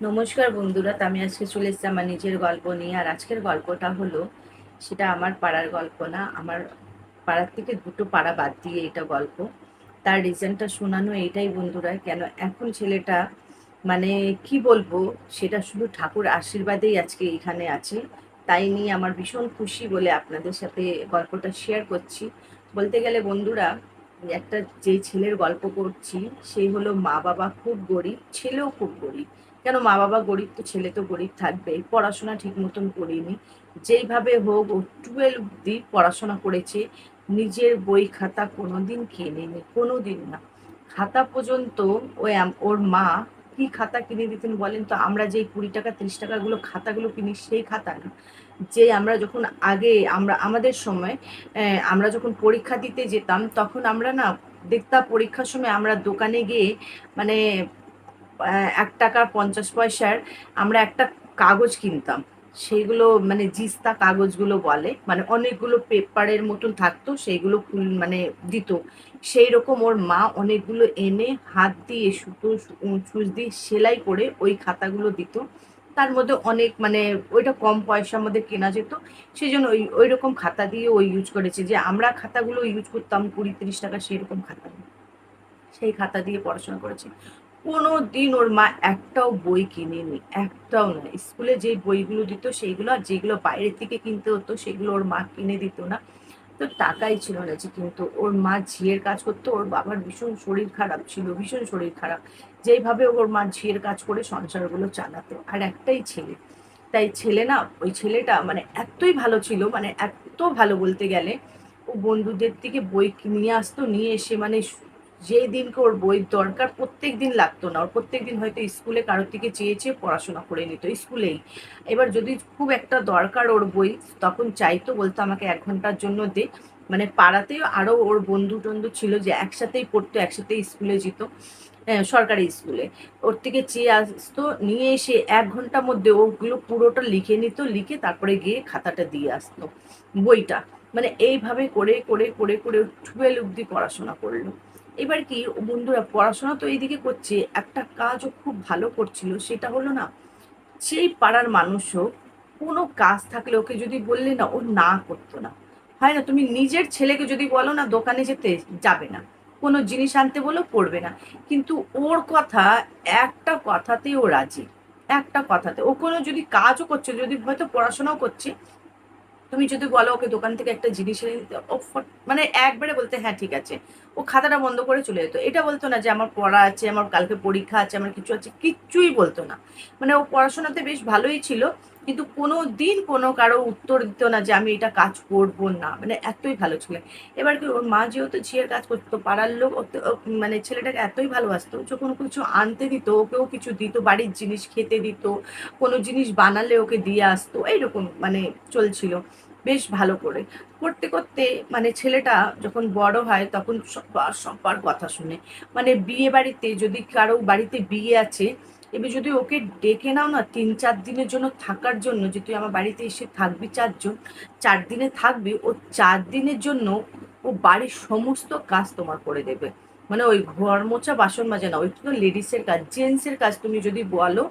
নমস্কার বন্ধুরা আমি আজকে চলে এসেছি আমার নিজের গল্প নিয়ে। আর আজকের গল্পটা হলো, সেটা আমার পাড়ার গল্প না, আমার পাড়ার থেকে দুটো পাড়া বাদ দিয়ে এটা গল্প। তার রিজনটা শোনানো এইটাই বন্ধুরা, কেন এখন ছেলেটা মানে কি বলব, সেটা শুধু ঠাকুর আশীর্বাদেই আজকে এখানে আছে। তাই নিয়ে আমার ভীষণ খুশি বলে আপনাদের সাথে গল্পটা শেয়ার করছি। বলতে গেলে বন্ধুরা, একটা যে ছেলের গল্প করছি সেই হলো মা বাবা খুব গরিব, ছেলেও খুব গরিব। কেন মা বাবা গরিব তো, ছেলে তো গরিব থাকবেই পড়াশোনা ঠিক মতন করিনি। যেইভাবে হোক ও টুয়েলভ অব্দি পড়াশোনা করেছে, নিজের বই খাতা কোনোদিন কেনেনি, কোনোদিন না। খাতা পর্যন্ত আম- ওর মা কি খাতা কিনে দিতেন বলেন তো? আমরা যেই কুড়ি টাকা, ত্রিশ টাকাগুলো খাতাগুলো কিনি সেই খাতা না। যে আমরা যখন আগে, আমরা, আমাদের সময় আমরা যখন পরীক্ষা দিতে যেতাম, তখন আমরা না দেখতাম পরীক্ষার সময় আমরা দোকানে গিয়ে মানে এক টাকার পঞ্চাশ পয়সার আমরা একটা কাগজ কিনতাম। সেইগুলো মানে জিস্তা কাগজগুলো বলে মানে অনেকগুলো পেপারের মতন থাকতো সেইগুলো খুল- মানে দিত। সেই রকম ওর মা অনেকগুলো এনে হাত দিয়ে সুতো সুচ দিয়ে সেলাই করে ওই খাতাগুলো দিত। তার মধ্যে অনেক মানে ওইটা কম পয়সার মধ্যে কেনা যেত। সেই জন্য ওই ওই রকম খাতা দিয়ে ওই ইউজ করেছে যে আমরা খাতাগুলো ইউজ করতাম কুড়ি তিরিশ টাকা সেই রকম খাতা। সেই খাতা দিয়ে পড়াশোনা করেছে। কোনো দিন ওর মা একটাও বই কিনেনি, একটাও না। স্কুলে যে বইগুলো দিত সেইগুলো আর যেগুলো বাইরের থেকে কিনতে হতো সেগুলো ওর মা কিনে দিত না। তো টাকাই ছিল না যে কিন্তু ওর মা ঝিয়ের কাজ করতো, ওর বাবার ভীষণ শরীর খারাপ ছিল, ভীষণ শরীর খারাপ। যেইভাবে ওর মা ঝিয়ের কাজ করে সংসারগুলো চালাতো, আর একটাই ছেলে। তাই ছেলে না, ওই ছেলেটা মানে এতই ভালো ছিল মানে এত ভালো বলতে গেলে, ও বন্ধুদের থেকে বই নিয়ে আসতো, নিয়ে এসে মানে যে দিনকে ওর বইয়ের দরকার প্রত্যেক দিন লাগতো না। ওর প্রত্যেক দিন হয়তো স্কুলে কারোর থেকে চেয়ে চেয়ে পড়াশোনা করে নিত, স্কুলেই। এবার যদি খুব একটা দরকার ওর বই, তখন চাইতো, বলতো, আমাকে এক ঘণ্টার জন্য দে। মানে পাড়াতেও আরও ওর বন্ধু টন্ধু ছিল যে একসাথেই পড়তো, একসাথেই স্কুলে যেত সরকারি স্কুলে। ওর থেকে চেয়ে আসতো, নিয়ে এসে এক ঘণ্টার মধ্যে ওগুলো পুরোটা লিখে নিত, লিখে তারপরে গিয়ে খাতাটা দিয়ে আসতো, বইটা। মানে এইভাবে করে করে করে করে টুয়েলভ অব্দি পড়াশোনা করল। এবার কি, বন্ধুরা, পড়াশোনা তো এইদিকে করছে, একটা কাজও খুব ভালো করছিল, সেটা হলো না, সেই পাড়ার মানুষও কোনো কাজ থাকলে ওকে যদি বললে না, ও না করতো না। হয় না, তুমি নিজের ছেলেকে যদি বলো না, দোকানে যেতে যাবে না, কোনো জিনিস আনতে বলো, পড়বে না। কিন্তু ওর কথা, একটা কথাতেই ও রাজি, একটা কথাতে। ও কোনো যদি কাজও করছে, যদি হয়তো পড়াশোনাও করছে, তুমি যদি বলো ওকে দোকান থেকে একটা জিনিস এনে দিতে, ও মানে একবারে বলতে হ্যাঁ ঠিক আছে। ও খাতাটা বন্ধ করে চলে যেত। এটা বলতো না যে আমার পড়া আছে, আমার কালকে পরীক্ষা আছে, আমার কিছু আছে, কিচ্ছুই বলতো না। মানে ও পড়াশোনাতে বেশ ভালোই ছিল, কিন্তু কোনো দিন কোনো কারও উত্তর দিত না যে আমি এটা কাজ করব না। মানে এতই ভালো ছিল। এবার কি ওর মা যেহেতু ঝিয়ের কাজ করতো, পাড়ার লোক মানে ছেলেটাকে এতই ভালোবাসতো, যখন কিছু আনতে দিত, ওকেও কিছু দিত, বাড়ির জিনিস খেতে দিত, কোনো জিনিস বানালে ওকে দিয়ে আসতো, এইরকম মানে চলছিল। বেশ ভালো করে। করতে করতে মানে ছেলেটা যখন বড় হয় তখন সবার সবার কথা শুনে। মানে বিয়ে বাড়িতে যদি কারও বাড়িতে বিয়ে আছে, এবার যদি ওকে ডেকে নাও না তিন চার দিনের জন্য থাকার জন্য যে তুই আমার বাড়িতে এসে থাকবি চারজন, চার দিনে থাকবি, ও চার দিনের জন্য ও বাড়ির সমস্ত কাজ তোমার করে দেবে। মানে ওই ঘর মোছা, বাসন মাজা না, ওই তো লেডিসের কাজ জেন্টসের কাজ তুমি যদি বলো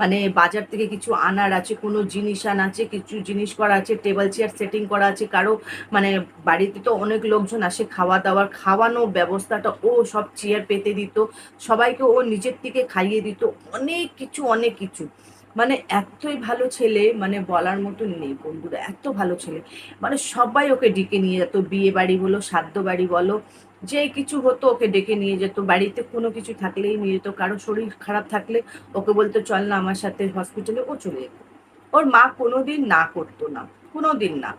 মানে বাজার থেকে কিছু আনার আছে, কোনো জিনিস আনা আছে, কিছু জিনিস করা আছে টেবিল চেয়ার সেটিং করা আছে, কারও মানে বাড়িতে তো অনেক লোকজন আসে, খাওয়া দাওয়ার, খাওয়ানো ব্যবস্থাটা ও সব চেয়ার পেতে দিত, সবাইকে ও নিজের থেকে খাইয়ে দিত, অনেক কিছু অনেক কিছু। মানে এতই ভালো ছেলে মানে বলার মতো নেই বন্ধুরা, এত ভালো ছেলে। মানে সবাই ওকে ডেকে নিয়ে যেত বিয়ে বাড়ি বলো শ্রাদ্ধ বাড়ি বলো যে কিছু হতো ওকে ডেকে নিয়ে যেত। বাড়িতে কোনো কিছু থাকলেই নিয়ে যেত। কারও শরীর খারাপ থাকলে ওকে বলতো, চল না আমার সাথে হসপিটালে ও চলে যেত। ওর মা কোনোদিন না করতো না, কোনোদিন না।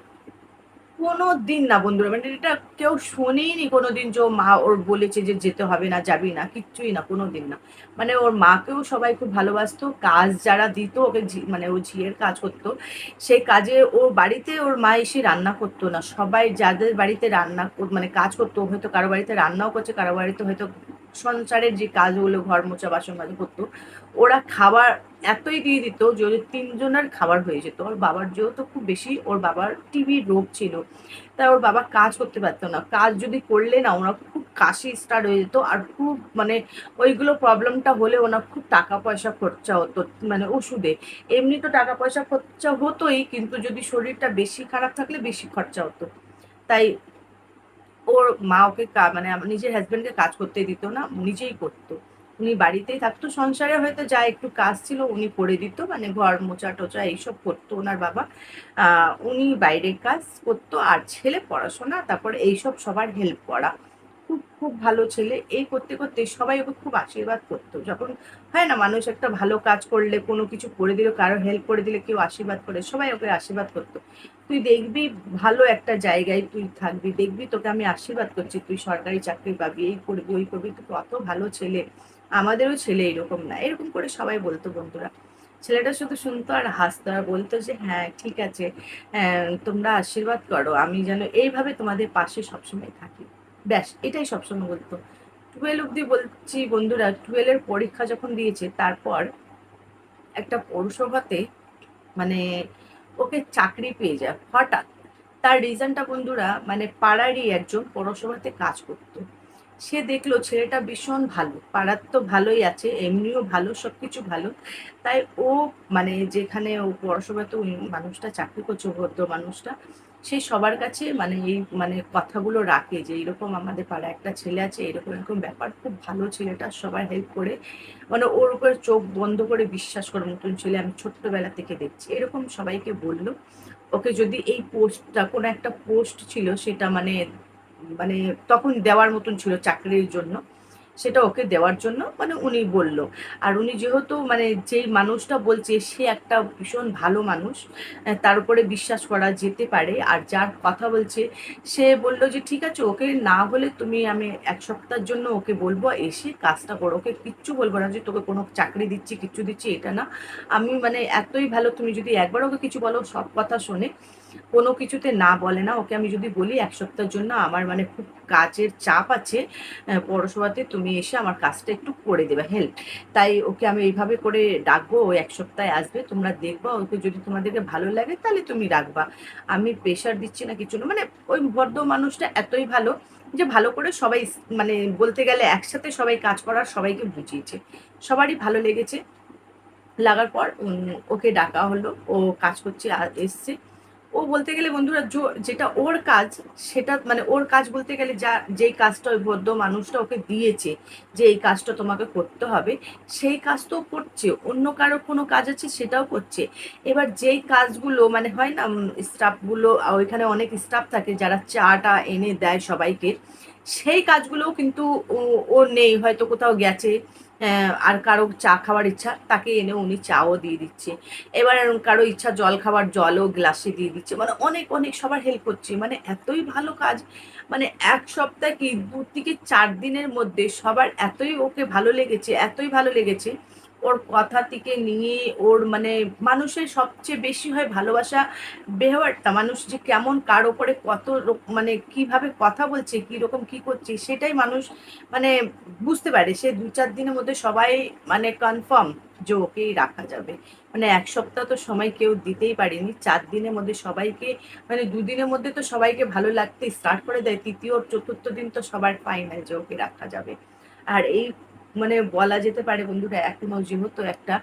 কোনো দিন না, বন্ধুরা। মানে এটা কেউ শোনেইনি কোনোদিন যে ও মা ওর বলেছে যে যেতে হবে না, যাবি না, কিচ্ছুই না কোনো দিন না। মানে ওর মাকেও সবাই খুব ভালোবাসতো, কাজ যারা দিত, ওকে মানে ও ঝিয়ের কাজ করতো, সেই কাজে ওর বাড়িতে ওর মা এসে রান্না করতো না। সবাই যাদের বাড়িতে রান্না মানে কাজ করতো হয়তো কারও বাড়িতে রান্নাও করছে, কারও বাড়িতে হয়তো সংসারের যে কাজগুলো, ঘর মোচা বাসন মাজা করতো, ওরা খাবার এতই দিয়ে দিত যে ওদের তিনজনের খাবার হয়ে যেত। ওর বাবার যেহেতু খুব বেশি, ওর বাবার টিভির রোগ ছিল, তাই ওর বাবা কাজ করতে পারতো না। কাজ যদি করলে না, ওনার খুব কাশি স্টার্ট হয়ে যেত আর খুব মানে ওইগুলো প্রবলেমটা হলে ওনার খুব টাকা পয়সা খরচা হতো মানে ওষুধে। এমনি তো টাকা পয়সা খরচা হতোই, কিন্তু যদি শরীরটা বেশি খারাপ থাকলে বেশি খরচা হতো। তাই ওর মা ওকে মানে নিজের হাজব্যান্ডকে কাজ করতে দিত না, নিজেই করতো। উনি বাড়িতেই থাকতো, সংসারে হয়তো যা একটু কাজ ছিল উনি করে দিত মানে ঘর মোচা টোচা এইসব করতো ওনার বাবা। উনি বাইরের কাজ করতো, আর ছেলে পড়াশোনা, তারপর এইসব সবার হেল্প করা। খুব খুব ভালো ছেলে। এই করতে করতে সবাই ওকে খুব আশীর্বাদ করতো। যখন হয় না, মানুষ একটা ভালো কাজ করলে, কোনো কিছু করে দিল, কারও হেল্প করে দিলে কেউ আশীর্বাদ করে, সবাই ওকে আশীর্বাদ করতো। তুই দেখবি ভালো একটা জায়গায় তুই থাকবি, দেখবি তোকে আমি আশীর্বাদ করছি, তুই সরকারি চাকরি পাবি, এই করবি, ওই করবি তুই কত ভালো ছেলে, আমাদেরও ছেলে এরকম না। এরকম করে সবাই বলতো বন্ধুরা। ছেলেটা শুধু শুনতো আর হাসতো আর বলতো যে হ্যাঁ ঠিক আছে তোমরা আশীর্বাদ করো, আমি যেন এইভাবে তোমাদের পাশে সবসময় থাকি। ব্যাস, এটাই সবসময় বলতো। টুয়েলভ অব্দি বলছি বন্ধুরা টুয়েলভের পরীক্ষা যখন দিয়েছে, তারপর একটা পৌরসভাতে মানে ওকে চাকরি পেয়ে যায়, হঠাৎ। তার রিজনটা বন্ধুরা মানে পাড়ারই একজন পৌরসভাতে কাজ করতো। সে দেখল ছেলেটা ভীষণ ভালো, পাড়ার তো ভালোই আছে, এমনিও ভালো সব কিছু ভালো। তাই ও মানে যেখানে ও পড়াশোনাতে ওই মানুষটা, চাকরি করছে, ভদ্র মানুষটা, সে সবার কাছে মানে এই মানে কথাগুলো রাখে যে এরকম আমাদের পাড়া একটা ছেলে আছে, এরকম এরকম ব্যাপার, খুব ভালো ছেলেটা, সবাই হেল্প করে। মানে ওর উপরে চোখ বন্ধ করে বিশ্বাস করার মতন ছেলে আমি ছোট্টবেলা থেকে দেখছি। এরকম সবাইকে বলল। ওকে যদি এই পোস্টটা কোনো একটা পোস্ট ছিল, সেটা মানে মানে তখন দেওয়ার মতন ছিল চাকরির জন্য। সেটা ওকে দেওয়ার জন্য মানে উনি বলল। আর উনি যেহেতু মানে যেই মানুষটা বলছে সে একটা ভীষণ ভালো মানুষ তার উপরে বিশ্বাস করা যেতে পারে। আর যার কথা বলছে, সে বলল যে, ঠিক আছে, ওকে না হলে তুমি আমি এক সপ্তাহের জন্য ওকে বলব, এসে কাজটা করো। ওকে কিচ্ছু বলব না যে, তোকে কোনো চাকরি দিচ্ছি, কিচ্ছু দিচ্ছি, এটা না। আমি মানে এতই ভালো, তুমি যদি একবার ওকে কিছু বলো, সব কথা শোনে। কোনো কিছুতে না বলে না। ওকে আমি যদি বলি, এক সপ্তাহের জন্য আমার মানে খুব কাজের চাপ আছে পৌরসভাতে তুমি এসে আমার কাজটা একটু করে দেবে হেল্প তাই ওকে আমি এইভাবে করে ডাকবো, ও এক সপ্তাহে আসবে, তোমরা দেখবা, ওকে যদি তোমাদেরকে ভালো লাগে তাহলে তুমি রাখবা। আমি প্রেশার দিচ্ছি না কিছু না মানে ওই ভদ্র মানুষটা এতই ভালো যে ভালো করে সবাই মানে বলতে গেলে একসাথে সবাই কাজ করার সবাইকে বুঝিয়েছে। সবারই ভালো লেগেছে। লাগার পর ওকে ডাকা হলো, ও কাজ করছে এসছে। ও বলতে গেলে বন্ধুরা যেটা ওর কাজ, সেটা মানে ওর কাজ বলতে গেলে যা, যেই কাজটা ওই বদ্ধ মানুষটা ওকে দিয়েছে, যে এই কাজটা তোমাকে করতে হবে, সেই কাজ তো করছে, অন্য কারও কোনো কাজ আছে সেটাও করছে। এবার যেই কাজগুলো মানে হয় না স্টাফগুলো ওইখানে অনেক স্টাফ থাকে যারা চাটা এনে দেয় সবাইকে, সেই কাজগুলোও কিন্তু ও নেই, হয়তো কোথাও গেছে আর কারও চা খাওয়ার ইচ্ছা, তাকে এনে উনি চাও দিয়ে দিচ্ছে। এবার কারও ইচ্ছা জল খাবার, জলও গ্লাসে দিয়ে দিচ্ছে। মানে অনেক অনেক সবার হেল্প করছে মানে এতই ভালো কাজ মানে এক সপ্তাহ কি, দু থেকে চার দিনের মধ্যে সবার এতই ওকে ভালো লেগেছে, এতই ভালো লেগেছে ওর কথা থেকে নিয়ে ওর মানে মানুষের সবচেয়ে বেশি হয় ভালোবাসা ব্যবহারটা মানুষ যে কেমন কার ওপরে কত মানে কীভাবে কথা বলছে, কীরকম কি করছে, সেটাই মানুষ মানে বুঝতে পারে। সে দু চার দিনের মধ্যে সবাই মানে কনফার্ম যে ওকেই রাখা যাবে। মানে এক সপ্তাহ তো সময় কেউ দিতেই পারেনি। চার দিনের মধ্যে সবাইকে মানে দুদিনের মধ্যে তো সবাইকে ভালো লাগতে স্টার্ট করে দেয়। তৃতীয়, চতুর্থ দিন তো সবার ফাইনাল যে ওকে রাখা যাবে। আর এই মানে বলা যেতে পারে বন্ধুরা এখনও যেহেতু একটা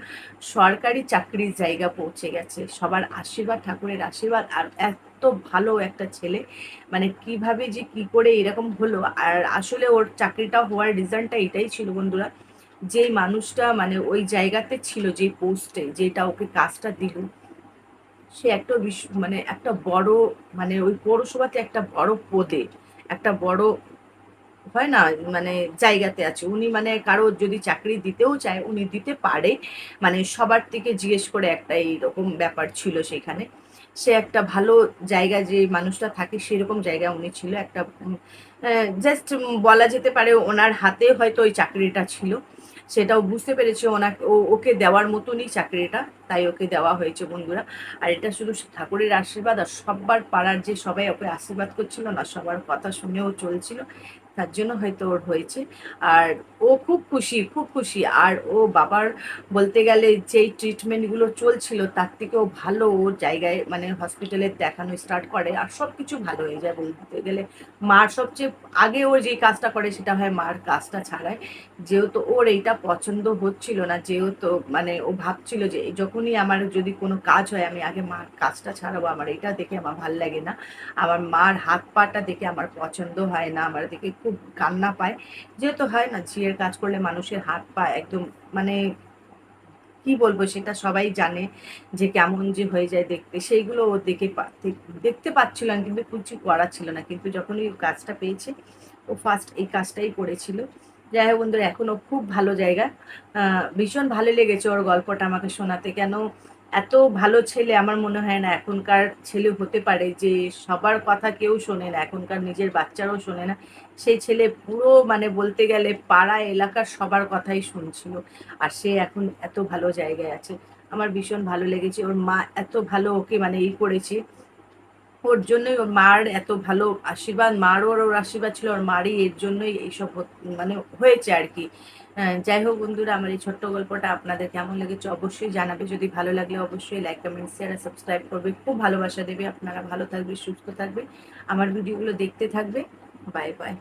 সরকারি চাকরির জায়গা পৌঁছে গেছে। সবার আশীর্বাদ, ঠাকুরের আশীর্বাদ, আর এত ভালো একটা ছেলে। মানে কীভাবে যে কি করে এরকম হলো, আর আসলে ওর চাকরিটা হওয়ার রিজনটা এটাই ছিল বন্ধুরা, যেই মানুষটা মানে ওই জায়গাতে ছিল যে পোস্টে যেটা ওকে কাজটা দিল, সে একটা বিশ মানে একটা বড় মানে ওই পৌরসভাতে একটা বড় পদে, একটা বড় হয় না মানে জায়গাতে আছে। উনি মানে কারও যদি চাকরি দিতেও চায়, উনি দিতে পারে। মানে সবার থেকে জিজ্ঞেস করে একটা এইরকম ব্যাপার ছিল সেখানে। সে একটা ভালো জায়গা যে মানুষটা থাকে, সেরকম জায়গা উনি ছিল। একটা জাস্ট বলা যেতে পারে ওনার হাতে হয়তো ওই চাকরিটা ছিল। সেটাও বুঝতে পেরেছে ওনাকে, ও, ওকে দেওয়ার মতনই চাকরিটা, তাই ওকে দেওয়া হয়েছে বন্ধুরা। আর এটা শুধু ঠাকুরের আশীর্বাদ আর সবার পাড়ার যে সবাই ওকে আশীর্বাদ করছিল না, সবার কথা শুনেও চলছিল। তার জন্য হয়তো ওর হয়েছে। আর ও খুব খুশি খুব খুশি। আর ও বাবার বলতে গেলে যেই ট্রিটমেন্টগুলো চলছিল, তার থেকেও ভালো ওর জায়গায় মানে হসপিটালে দেখানো স্টার্ট করে। আর সব কিছু ভালো হয়ে যায় বলতে গেলে। মার সবচেয়ে আগে ও যেই কাজটা করে সেটা হয় মার কাজটা ছাড়ায় যেহেতু ওর এইটা পছন্দ হচ্ছিল না, যেহেতু মানে ও ভাবছিল যে যখনই আমার যদি কোনো কাজ হয়, আমি আগে মার কাজটা ছাড়াবো। আমার এটা দেখে আমার ভালো লাগে না। আমার মার হাত পাটা দেখে আমার পছন্দ হয় না। আমার দেখে খুব কান্না পায়। যেহেতু হয় না, ঝিয়ের কাজ করলে মানুষের হাত পা একদম মানে কি বলব, সেটা সবাই জানে যে কেমন যে হয়ে যায় দেখতে। সেইগুলো ও দেখে দেখতে পাচ্ছিল না, কিন্তু কিছু করা ছিল না। কিন্তু যখন ওই কাজটা পেয়েছে, ও ফার্স্ট এই কাজটাই করেছিল। যাই হোক বন্ধুরা এখনও খুব ভালো জায়গা। ভীষণ ভালো লেগেছে ওর গল্পটা আমাকে শোনাতে। কেন এত ভালো ছেলে আমার মনে হয় না এখনকার ছেলে হতে পারে যে সবার কথা কেউ শোনে না, এখনকার নিজের বাচ্চারাও শোনে না। সেই ছেলে পুরো মানে বলতে গেলে পাড়া এলাকার সবার কথাই শুনছিল আর সে এখন এত ভালো জায়গায় আছে। আমার ভীষণ ভালো লেগেছে, ওর মা এত ভালো ওকে মানে ই করেছে। ওর জন্যই ওর মার এত ভালো আশীর্বাদ, মারও ওর আশীর্বাদ ছিল, ওর মারই এর জন্যই এইসব মানে হয়েছে আর কি। যাই হোক বন্ধুরা, আমার এই ছোট্ট গল্পটা আপনাদের কেমন লেগেছে অবশ্যই জানাবে। যদি ভালো লাগলে অবশ্যই লাইক কমেন্ট শেয়ার আর সাবস্ক্রাইব করবে। খুব ভালোবাসা দেবে। আপনারা ভালো থাকবে, সুস্থ থাকবে। আমার ভিডিওগুলো দেখতে থাকবে। Bye bye